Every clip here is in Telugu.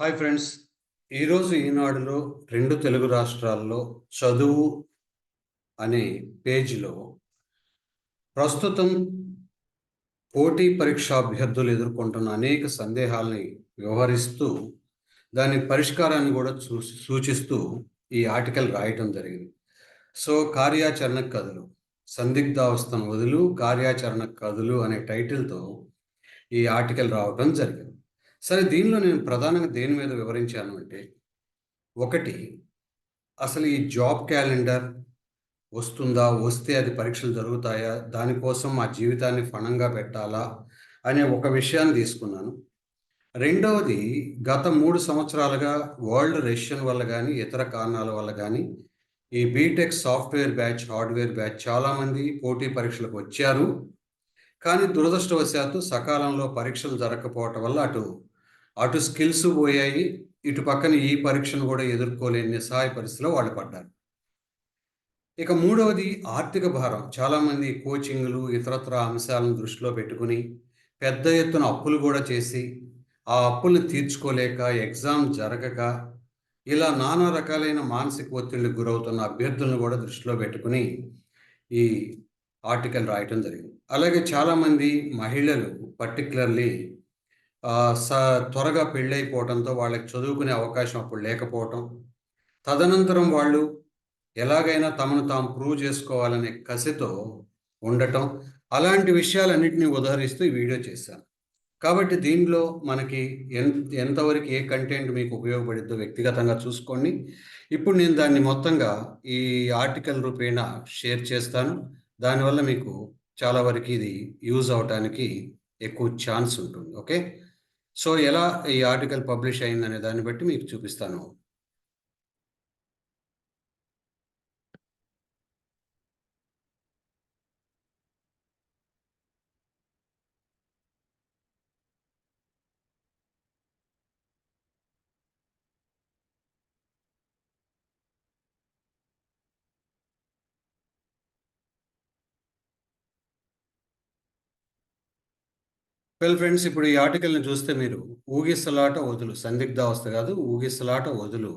Hi friends. ఈరోజు ఈనాడులో రెండు తెలుగు రాష్ట్రాల్లో చదువు అనే పేజీలో ప్రస్తుతం పోటీ పరీక్ష అభ్యర్థులు ఎదుర్కొంటున్న అనేక సందేహాల్ని వ్యవహరిస్తూ దాని పరిష్కారాన్ని కూడా సూచిస్తూ ఈ ఆర్టికల్ రాయటం జరిగింది. సో కార్యాచరణ కథలు సందిగ్ధావస్థను వదులు కార్యాచరణ కథలు అనే టైటిల్తో ఈ ఆర్టికల్ రావటం జరిగింది. సరే దీనిలో నేను ప్రధానంగా దేని మీద వివరించాను అంటే ఒకటి అసలు ఈ జాబ్ క్యాలెండర్ వస్తుందా? వస్తే అది పరీక్షలు జరుగుతాయా? దానికోసం మా జీవితాన్ని ఫణంగా పెట్టాలా? అనే ఒక విషయాన్ని తీసుకున్నాను. రెండవది గత మూడు సంవత్సరాలుగా వరల్డ్ రెషన్ వల్ల కానీ ఇతర కారణాల వల్ల కానీ ఈ B Tech software batch hardware batch చాలామంది పోటీ పరీక్షలకు వచ్చారు. కానీ దురదృష్టవశాత్తు సకాలంలో పరీక్షలు జరగకపోవటం వల్ల అటు అటు స్కిల్స్ పోయాయి ఇటు పక్కన ఈ పరీక్షను కూడా ఎదుర్కోలేని నిస్సహాయ పరిస్థితిలో వాళ్ళు పడ్డారు. ఇక మూడవది ఆర్థిక భారం. చాలామంది కోచింగ్లు ఇతరత్ర అంశాలను దృష్టిలో పెట్టుకుని పెద్ద ఎత్తున అప్పులు కూడా చేసి ఆ అప్పులను తీర్చుకోలేక ఎగ్జామ్ జరగక ఇలా నానా రకాలైన మానసిక ఒత్తిడికి గురవుతున్న అభ్యర్థులను కూడా దృష్టిలో పెట్టుకుని ఈ ఆర్టికల్ రాయటం జరిగింది. అలాగే చాలామంది మహిళలు పర్టికులర్లీ స త్వరగా పెళ్ళైపోవడంతో వాళ్ళకి చదువుకునే అవకాశం అప్పుడు లేకపోవటం. తదనంతరం వాళ్ళు ఎలాగైనా తమను తాము ప్రూవ్ చేసుకోవాలనే కసితో ఉండటం. అలాంటి విషయాలన్నింటినీ ఉదహరిస్తూ ఈ వీడియో చేశాను. కాబట్టి దీనిలో మనకి ఎంత ఎంతవరకు ఏ కంటెంట్ మీకు ఉపయోగపడిద్దో వ్యక్తిగతంగా చూసుకోండి. ఇప్పుడు నేను దాన్ని మొత్తంగా ఈ ఆర్టికల్ రూపేణ షేర్ చేస్తాను. దానివల్ల మీకు చాలా వరకు ఇది యూజ్ అవటానికి ఎక్కువ ఛాన్స్ ఉంటుంది. ఓకే? సో ఎలా ఈ ఆర్టికల్ పబ్లిష్ అయిందనే దాన్ని బట్టి మీకు చూపిస్తాను. వెల్ ఫ్రెండ్స్ ఇప్పుడు ఈ ఆర్టికల్ని చూస్తే మీరు ఊగిసలాట వదులు సందిగ్ధావస్థ కాదు ఊగిసలాట వదులు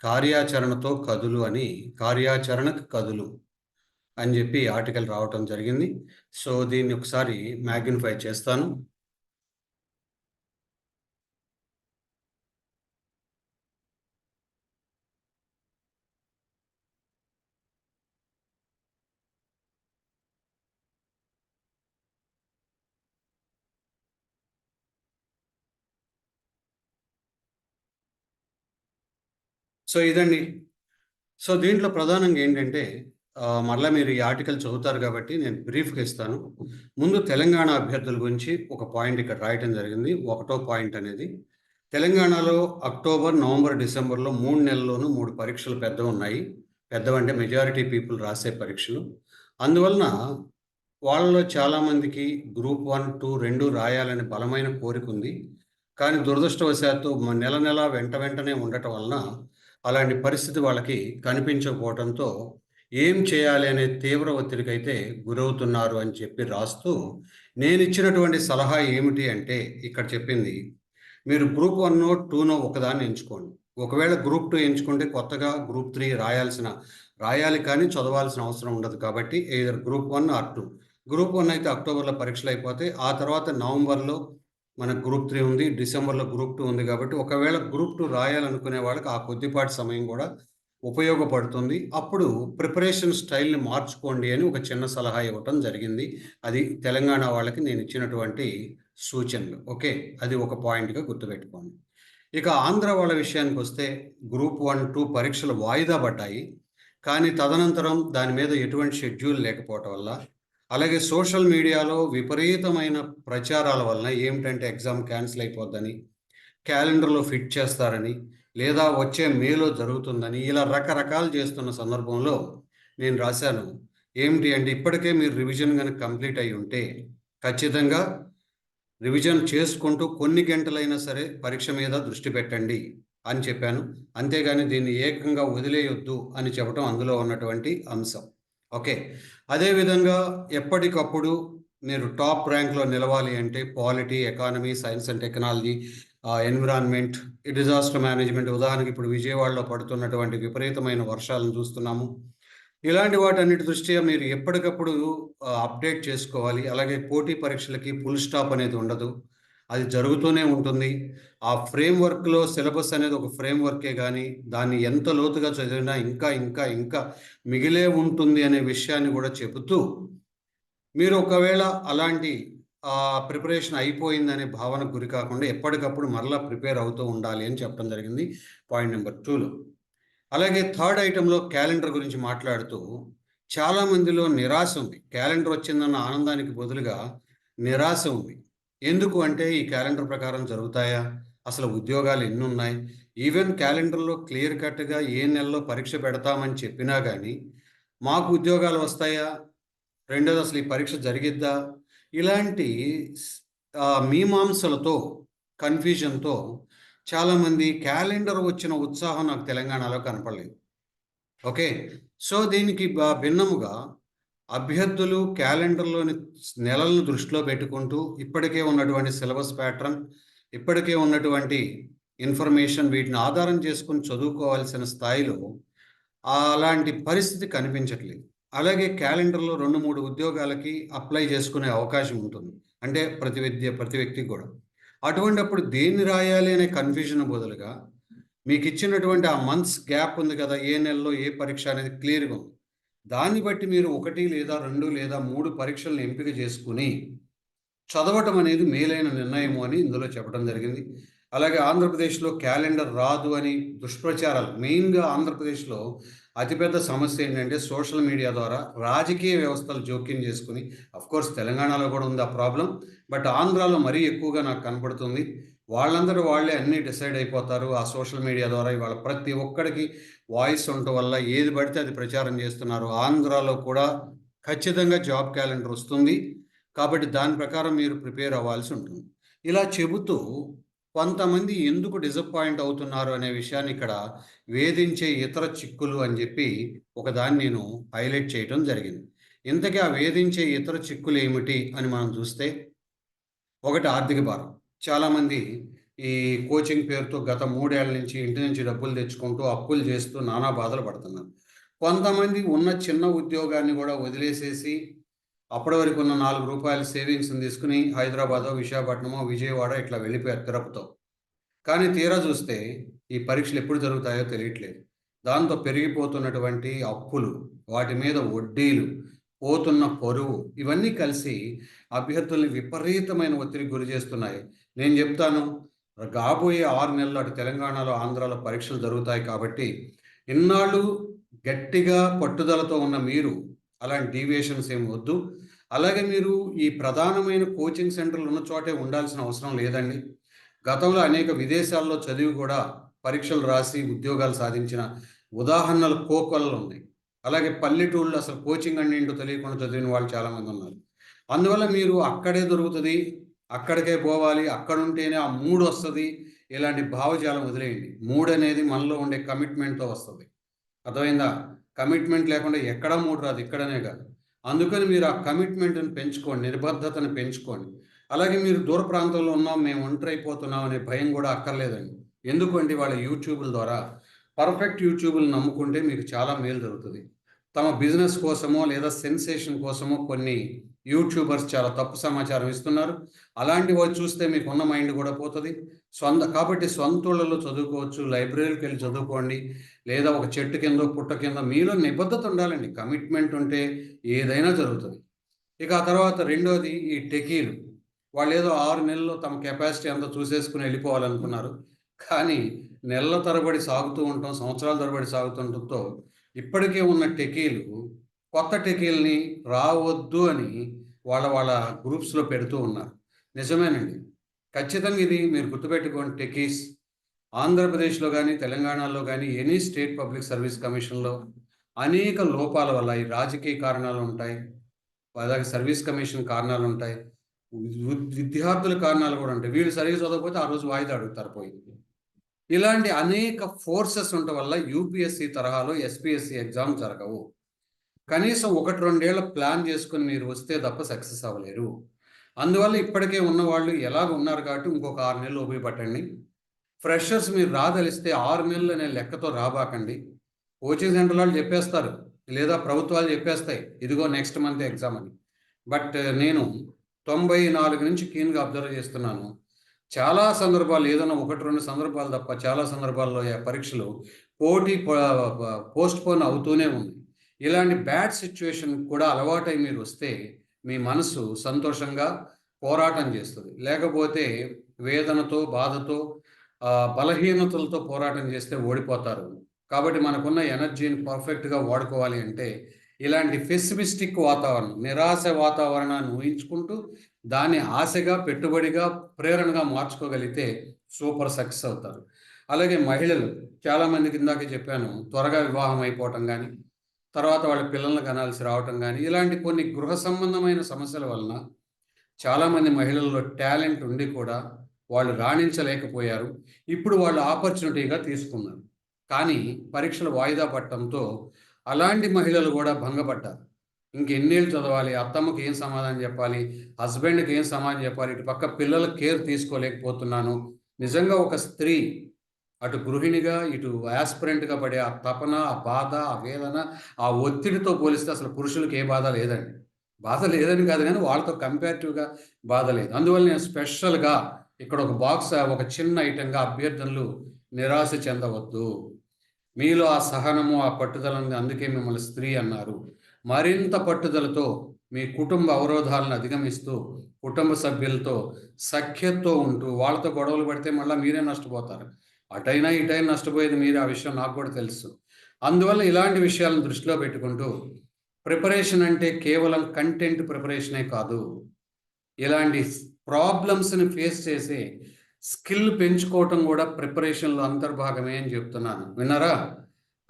కార్యాచరణతో కదులు అని కార్యాచరణకు కదులు అని చెప్పి ఆర్టికల్ రావటం జరిగింది. సో దీన్ని ఒకసారి మ్యాగ్నిఫై చేస్తాను. సో ఇదండి. సో దీంట్లో ప్రధానంగా ఏంటంటే మళ్ళీ మీరు ఈ ఆర్టికల్ చదువుతారు కాబట్టి నేను బ్రీఫ్గా ఇస్తాను. ముందు తెలంగాణ అభ్యర్థుల గురించి ఒక పాయింట్ ఇక్కడ రాయటం జరిగింది. ఒకటో పాయింట్ అనేది తెలంగాణలో అక్టోబర్ నవంబర్ డిసెంబర్లో మూడు నెలల్లోనూ మూడు పరీక్షలు పెద్ద ఉన్నాయి. పెద్దవంటే మెజారిటీ పీపుల్ రాసే పరీక్షలు. అందువలన వాళ్ళలో చాలామందికి గ్రూప్ వన్ టూ రెండు రాయాలని బలమైన కోరిక ఉంది. కానీ దురదృష్టవశాత్తు నెల నెల వెంట వెంటనే ఉండటం వలన అలాంటి పరిస్థితి వాళ్ళకి కనిపించకపోవడంతో ఏం చేయాలి అనే తీవ్ర ఒత్తిడికి అయితే గురవుతున్నారు అని చెప్పి రాస్తూ నేను ఇచ్చినటువంటి సలహా ఏమిటి అంటే ఇక్కడ చెప్పింది మీరు గ్రూప్ వన్నో టూనో ఒకదాన్ని ఎంచుకోండి. ఒకవేళ గ్రూప్ టూ ఎంచుకుంటే కొత్తగా గ్రూప్ త్రీ రాయాల్సిన రాయాలి కానీ చదవాల్సిన అవసరం ఉండదు కాబట్టి either group one or two. Group one అయితే అక్టోబర్లో పరీక్షలు అయిపోతే ఆ తర్వాత నవంబర్లో మనకు గ్రూప్ త్రీ ఉంది డిసెంబర్లో గ్రూప్ టూ ఉంది కాబట్టి ఒకవేళ గ్రూప్ టూ రాయాలనుకునే వాళ్ళకి ఆ కొద్దిపాటి సమయం కూడా ఉపయోగపడుతుంది. అప్పుడు ప్రిపరేషన్ స్టైల్ని మార్చుకోండి అని ఒక చిన్న సలహా ఇవ్వటం జరిగింది. అది తెలంగాణ వాళ్ళకి నేను ఇచ్చినటువంటి సూచనలు. ఓకే? అది ఒక పాయింట్గా గుర్తుపెట్టుకోండి. ఇక ఆంధ్ర వాళ్ళ విషయానికి వస్తే గ్రూప్ వన్ టూ పరీక్షలు వాయిదా పడ్డాయి. కానీ తదనంతరం దాని మీద ఎటువంటి షెడ్యూల్ లేకపోవటం వల్ల అలాగే సోషల్ మీడియాలో విపరీతమైన ప్రచారాల వలన ఏమిటంటే ఎగ్జామ్ క్యాన్సిల్ అయిపోద్దని క్యాలెండర్లో ఫిట్ చేస్తారని లేదా వచ్చే మేలో జరుగుతుందని ఇలా రకరకాలు చేస్తున్న సందర్భంలో నేను రాశాను. ఏమిటి అంటే ఇప్పటికే మీరు రివిజన్ కనుక కంప్లీట్ అయి ఉంటే ఖచ్చితంగా రివిజన్ చేసుకుంటూ కొన్ని గంటలైనా సరే పరీక్ష మీద దృష్టి పెట్టండి అని చెప్పాను. అంతేగాని దీన్ని ఏకంగా వదిలేయొద్దు అని చెప్పడం అందులో ఉన్నటువంటి అంశం. ఓకే. అదేవిధంగా ఎప్పటికప్పుడు మీరు టాప్ ర్యాంక్లో నిలవాలి అంటే polity economy science and technology environment disaster management ఉదాహరణకి ఇప్పుడు విజయవాడలో పడుతున్నటువంటి విపరీతమైన వర్షాలను చూస్తున్నాము. ఇలాంటి వాటన్నిటి దృష్ట్యా మీరు ఎప్పటికప్పుడు అప్డేట్ చేసుకోవాలి. అలాగే పోటీ పరీక్షలకి ఫుల్ స్టాప్ అనేది ఉండదు. అది జరుగుతూనే ఉంటుంది. ఆ ఫ్రేమ్ వర్క్లో సిలబస్ అనేది ఒక ఫ్రేమ్ వర్కే కానీ దాన్ని ఎంత లోతుగా చదివినా ఇంకా ఇంకా ఇంకా మిగిలే ఉంటుంది అనే విషయాన్ని కూడా చెబుతూ మీరు ఒకవేళ అలాంటి ప్రిపరేషన్ అయిపోయిందనే భావనకు గురి కాకుండా ఎప్పటికప్పుడు మరలా ప్రిపేర్ అవుతూ ఉండాలి అని చెప్పడం జరిగింది పాయింట్ నెంబర్ టూలో. అలాగే థర్డ్ ఐటెంలో క్యాలెండర్ గురించి మాట్లాడుతూ చాలా మందిలో నిరాశ ఉంది. క్యాలెండర్ వచ్చిందన్న ఆనందానికి బదులుగా నిరాశ ఉంది. ఎందుకు అంటే ఈ క్యాలెండర్ ప్రకారం జరుగుతాయా? అసలు ఉద్యోగాలు ఎన్ని ఉన్నాయి ఈవెన్ క్యాలెండర్లో క్లియర్ కట్గా ఏ నెలలో పరీక్ష పెడతామని చెప్పినా కానీ మాకు ఉద్యోగాలు వస్తాయా? రెండోది అసలు ఈ పరీక్ష జరిగిద్దా? ఇలాంటి మీమాంసలతో కన్ఫ్యూజన్తో చాలామంది క్యాలెండర్ వచ్చిన ఉత్సాహం నాకు తెలంగాణలో కనపడలేదు. ఓకే? సో దీనికి భిన్నముగా అభ్యర్థులు క్యాలెండర్లోని నెలలను దృష్టిలో పెట్టుకుంటూ ఇప్పటికే ఉన్నటువంటి సిలబస్ ప్యాటర్న్ ఇప్పటికే ఉన్నటువంటి ఇన్ఫర్మేషన్ వీటిని ఆధారం చేసుకుని చదువుకోవాల్సిన స్థాయిలో అలాంటి పరిస్థితి కనిపించట్లేదు. అలాగే క్యాలెండర్లో రెండు మూడు ఉద్యోగాలకి అప్లై చేసుకునే అవకాశం ఉంటుంది. అంటే ప్రతి విద్య ప్రతి వ్యక్తి కూడా. అటువంటిప్పుడు దేన్ని రాయాలి అనే కన్ఫ్యూజన్ బదులుగా మీకు ఇచ్చినటువంటి ఆ మంత్స్ గ్యాప్ ఉంది కదా ఏ నెలలో ఏ పరీక్ష అనేది క్లియర్గా ఉంది. దాన్ని బట్టి మీరు ఒకటి లేదా రెండు లేదా మూడు పరీక్షలను ఎంపిక చేసుకుని చదవటం అనేది మేలైన నిర్ణయము అని ఇందులో చెప్పడం జరిగింది. అలాగే ఆంధ్రప్రదేశ్లో క్యాలెండర్ రాదు అని దుష్ప్రచారాలు మెయిన్గా ఆంధ్రప్రదేశ్లో అతిపెద్ద సమస్య ఏంటంటే సోషల్ మీడియా ద్వారా రాజకీయ వ్యవస్థలు జోక్యం చేసుకుని కోర్స్ తెలంగాణలో కూడా ఉంది ఆ ప్రాబ్లం బట్ ఆంధ్రాలో మరీ ఎక్కువగా నాకు కనపడుతుంది. వాళ్ళందరూ వాళ్ళే అన్నీ డిసైడ్ అయిపోతారు. ఆ సోషల్ మీడియా ద్వారా ఇవాళ ప్రతి ఒక్కడికి వాయిస్ ఉండటం వల్ల ఏది పడితే అది ప్రచారం చేస్తున్నారు. ఆంధ్రాలో కూడా ఖచ్చితంగా జాబ్ క్యాలెండర్ వస్తుంది. కాబట్టి దాని ప్రకారం మీరు ప్రిపేర్ అవ్వాల్సి ఉంటుంది. ఇలా చెబుతూ కొంతమంది ఎందుకు డిసప్పాయింట్ అవుతున్నారు అనే విషయాన్ని ఇక్కడ వేధించే ఇతర చిక్కులు అని చెప్పి ఒకదాన్ని నేను హైలైట్ చేయడం జరిగింది. ఇంతకీ ఆ వేధించే ఇతర చిక్కులు ఏమిటి అని మనం చూస్తే ఒకటి ఆర్థిక భారం. చాలామంది ఈ కోచింగ్ పేరుతో గత మూడేళ్ళ నుంచి ఇంటి నుంచి డబ్బులు తెచ్చుకుంటూ అప్పులు చేస్తూ నానా బాధలు పడుతున్నారు. కొంతమంది ఉన్న చిన్న ఉద్యోగాన్ని కూడా వదిలేసేసి అప్పటి వరకు ఉన్న నాలుగు రూపాయల సేవింగ్స్ని తీసుకుని హైదరాబాదో విశాఖపట్నమో విజయవాడ ఇట్లా వెళ్ళిపోయారు తిరుపతితో కానీ తీరా చూస్తే ఈ పరీక్షలు ఎప్పుడు జరుగుతాయో తెలియట్లేదు. దాంతో పెరిగిపోతున్నటువంటి అప్పులు వాటి మీద వడ్డీలు పోతున్న పొరువు ఇవన్నీ కలిసి అభ్యర్థుల్ని విపరీతమైన ఒత్తిడికి గురి చేస్తున్నాయి. నేను చెప్తాను. కాబోయే ఆరు నెలలు అటు తెలంగాణలో ఆంధ్రాలో పరీక్షలు జరుగుతాయి కాబట్టి ఇన్నాళ్ళు గట్టిగా పట్టుదలతో ఉన్న మీరు అలాంటి డీవియేషన్స్ ఏమి వద్దు. అలాగే మీరు ఈ ప్రధానమైన కోచింగ్ సెంటర్లు ఉన్న చోటే ఉండాల్సిన అవసరం లేదండి. గతంలో అనేక విదేశాల్లో చదివి కూడా పరీక్షలు రాసి ఉద్యోగాలు సాధించిన ఉదాహరణలు కోకొల్లలు ఉన్నాయి. అలాగే పల్లెటూళ్ళు అసలు కోచింగ్ అంటే ఏంటో తెలియకుండా చదివిన వాళ్ళు చాలామంది ఉన్నారు. అందువల్ల మీరు అక్కడే దొరుకుతుంది. అక్కడికే పోవాలి అక్కడుంటేనే ఆ మూడు వస్తుంది ఇలాంటి భావజాలం వదిలేయండి. మూడు అనేది మనలో ఉండే కమిట్మెంట్తో వస్తుంది. అర్థమైందా? కమిట్మెంట్ లేకుండా ఎక్కడ మూడు రాదు ఇక్కడనే కాదు. అందుకని మీరు ఆ కమిట్మెంట్ని పెంచుకోండి నిర్బద్ధతను పెంచుకోండి. అలాగే మీరు దూర ప్రాంతంలో ఉన్నాం మేము ఒంటరి అయిపోతున్నాం అనే భయం కూడా అక్కర్లేదండి. ఎందుకంటే వాళ్ళ యూట్యూబ్ల ద్వారా పర్ఫెక్ట్ యూట్యూబ్లు నమ్ముకుంటే మీకు చాలా మేలు జరుగుతుంది. తమ బిజినెస్ కోసమో లేదా సెన్సేషన్ కోసమో కొన్ని యూట్యూబర్స్ చాలా తప్పు సమాచారం ఇస్తున్నారు. అలాంటి వాళ్ళు చూస్తే మీకు ఉన్న మైండ్ కూడా పోతుంది. సొంత కాబట్టి సొంతూళ్ళలో చదువుకోవచ్చు లైబ్రరీకి వెళ్ళి చదువుకోండి లేదా ఒక చెట్టు కింద పుట్ట కింద మీలో నిబద్ధత ఉండాలండి. కమిట్మెంట్ ఉంటే ఏదైనా జరుగుతుంది. ఇక ఆ తర్వాత రెండోది ఈ టెకీలు. వాళ్ళు ఏదో ఆరు నెలల్లో తమ కెపాసిటీ అంతా చూసేసుకుని వెళ్ళిపోవాలనుకున్నారు. కానీ నెలల తరబడి సాగుతూ ఉంటాం సంవత్సరాల తరబడి సాగుతుండటంతో ఇప్పటికే ఉన్న టెకీలు కొత్త టెకీల్ని రావద్దు అని వాళ్ళ వాళ్ళ గ్రూప్స్లో పెడుతూ ఉన్నారు. నిజమేనండి. ఖచ్చితంగా ఇది మీరు గుర్తుపెట్టుకోండి టెకీస్ ఆంధ్రప్రదేశ్లో కానీ తెలంగాణలో కానీ ఎనీ స్టేట్ పబ్లిక్ సర్వీస్ కమిషన్లో అనేక లోపాల వల్ల ఈ రాజకీయ కారణాలు ఉంటాయి. అలాగే సర్వీస్ కమిషన్ కారణాలు ఉంటాయి. విద్యార్థుల కారణాలు కూడా ఉంటాయి. వీళ్ళు సరిగ్గా చదవకపోతే ఆ రోజు వాయిదా అడుగుతారు పోయి. ఇలాంటి అనేక ఫోర్సెస్ ఉండటం వల్ల యూపీఎస్సీ తరహాలో ఎస్పీఎస్సి ఎగ్జామ్ జరగవు. కనీసం ఒకటి రెండేళ్ళ ప్లాన్ చేసుకుని మీరు వస్తే తప్ప సక్సెస్ అవ్వలేరు. అందువల్ల ఇప్పటికే ఉన్నవాళ్ళు ఎలాగ ఉన్నారు కాబట్టి ఇంకొక ఆరు నెలలు ఉపయోగపట్టండి. ఫ్రెషర్స్ మీరు రాదలిస్తే ఆరు నెలలు అనే లెక్కతో రాబాకండి. కోచింగ్ సెంటర్ వాళ్ళు చెప్పేస్తారు లేదా ప్రభుత్వాలు చెప్పేస్తాయి ఇదిగో నెక్స్ట్ మంత్ ఎగ్జామ్ అని. బట్ నేను తొంభై నాలుగు నుంచి క్లీన్గా అబ్జర్వ్ చేస్తున్నాను. చాలా సందర్భాలు ఏదైనా ఒకటి రెండు సందర్భాలు తప్ప చాలా సందర్భాల్లో పరీక్షలు పోటీ పోస్ట్ పోన్ అవుతూనే ఉంది. ఇలాంటి బ్యాడ్ సిచ్యువేషన్ కూడా అలవాటై మీరు వస్తే మీ మనసు సంతోషంగా పోరాటం చేస్తుంది. లేకపోతే వేదనతో బాధతో బలహీనతలతో పోరాటం చేస్తే ఓడిపోతారు. కాబట్టి మనకున్న ఎనర్జీని పర్ఫెక్ట్గా వాడుకోవాలి అంటే ఇలాంటి పెసిమిస్టిక్ వాతావరణం నిరాశ వాతావరణాన్ని ఊహించుకుంటూ దాన్ని ఆశగా పెట్టుబడిగా ప్రేరణగా మార్చుకోగలిగితే సూపర్ సక్సెస్ అవుతారు. అలాగే మహిళలు చాలామందికి ఇందాక చెప్పాను త్వరగా వివాహం అయిపోవటం కానీ తర్వాత వాళ్ళ పిల్లల్ని కనాల్సి రావటం కానీ ఇలాంటి కొన్ని గృహ సంబంధమైన సమస్యల వలన చాలామంది మహిళల్లో టాలెంట్ ఉండి కూడా వాళ్ళు రాణించలేకపోయారు. ఇప్పుడు వాళ్ళు ఆపర్చునిటీగా తీసుకున్నారు. కానీ పరీక్షలు వాయిదా పట్టడంతో అలాంటి మహిళలు కూడా భంగపడ్డారు. ఇంకెన్నేళ్ళు చదవాలి అత్తమ్మకి ఏం సమాధానం చెప్పాలి హస్బెండ్కి ఏం సమాధానం చెప్పాలి ఇటు పక్క పిల్లల కేర్ తీసుకోలేకపోతున్నాను. నిజంగా ఒక స్త్రీ అటు గృహిణిగా ఇటు యాస్పిరెంట్గా పడే ఆ తపన ఆ బాధ ఆ వేదన ఆ ఒత్తిడితో పోలిస్తే అసలు పురుషులకు ఏ బాధ లేదండి. బాధ లేదని కాదు కానీ వాళ్ళతో కంపారిటివ్గా బాధ లేదు. అందువల్ల నేను స్పెషల్గా ఇక్కడ ఒక బాక్స్ ఒక చిన్న ఐటెంగా అభ్యర్థనలు నిరాశ చెందవద్దు. మీలో ఆ సహనము ఆ పట్టుదల అందుకే మిమ్మల్ని స్త్రీ అన్నారు. మరింత పట్టుదలతో మీ కుటుంబ అవరోధాలను అధిగమిస్తూ కుటుంబ సభ్యులతో సఖ్యతతో ఉంటూ వాళ్ళతో గొడవలు పడితే మళ్ళీ మీరే నష్టపోతారు. అటైనా ఇటైనా నష్టపోయేది మీరు ఆ విషయం నాకు కూడా తెలుసు. అందువల్ల ఇలాంటి విషయాలను దృష్టిలో పెట్టుకుంటూ ప్రిపరేషన్ అంటే కేవలం కంటెంట్ ప్రిపరేషనే కాదు. ఇలాంటి ప్రాబ్లమ్స్ని ఫేస్ చేసి స్కిల్ పెంచుకోవటం కూడా ప్రిపరేషన్లో అంతర్భాగమే అని చెప్తున్నాను. విన్నారా?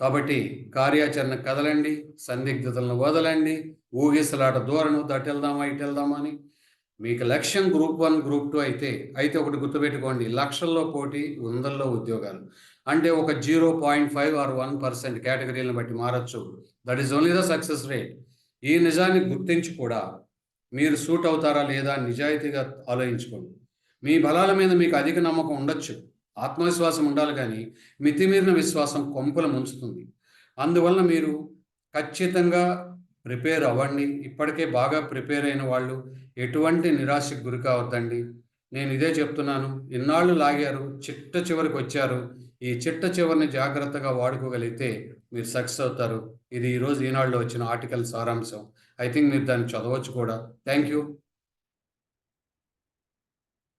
కాబట్టి కార్యాచరణ కదలండి సందిగ్ధతలను వదలండి ఊగిసలాట దూరను అటు వెళ్దామా ఇటు అని. మీకు లక్ష్యం గ్రూప్ వన్ గ్రూప్ టూ అయితే అయితే ఒకటి గుర్తుపెట్టుకోండి లక్షల్లో పోటీ వందల్లో ఉద్యోగాలు. అంటే ఒక zero point five or one percent కేటగిరీలను బట్టి మారచ్చు. That is only the success rate. ఈ నిజాన్ని గుర్తించి కూడా మీరు సూట్ అవుతారా లేదా నిజాయితీగా ఆలోచించుకోండి. మీ బలాల మీద మీకు అధిక నమ్మకం ఉండొచ్చు. ఆత్మవిశ్వాసం ఉండాలి కానీ మితిమీరిన విశ్వాసం కొంపలు ముంచుతుంది. అందువలన మీరు ఖచ్చితంగా ప్రిపేర్ అవ్వండి. ఇప్పటికే బాగా ప్రిపేర్ అయిన వాళ్ళు ఎటువంటి నిరాశకు గురి కావద్దండి. నేను ఇదే చెప్తున్నాను. ఇన్నాళ్ళు లాగారు చిట్ట చివరికి వచ్చారు. ఈ చిట్ట చివరిని జాగ్రత్తగా వాడుకోగలిగితే మీరు సక్సెస్ అవుతారు. ఇది ఈరోజు ఈనాడులో వచ్చిన ఆర్టికల్ సారాంశం. ఐ థింక్ మీరు దాన్ని చదవచ్చు కూడా. Thank you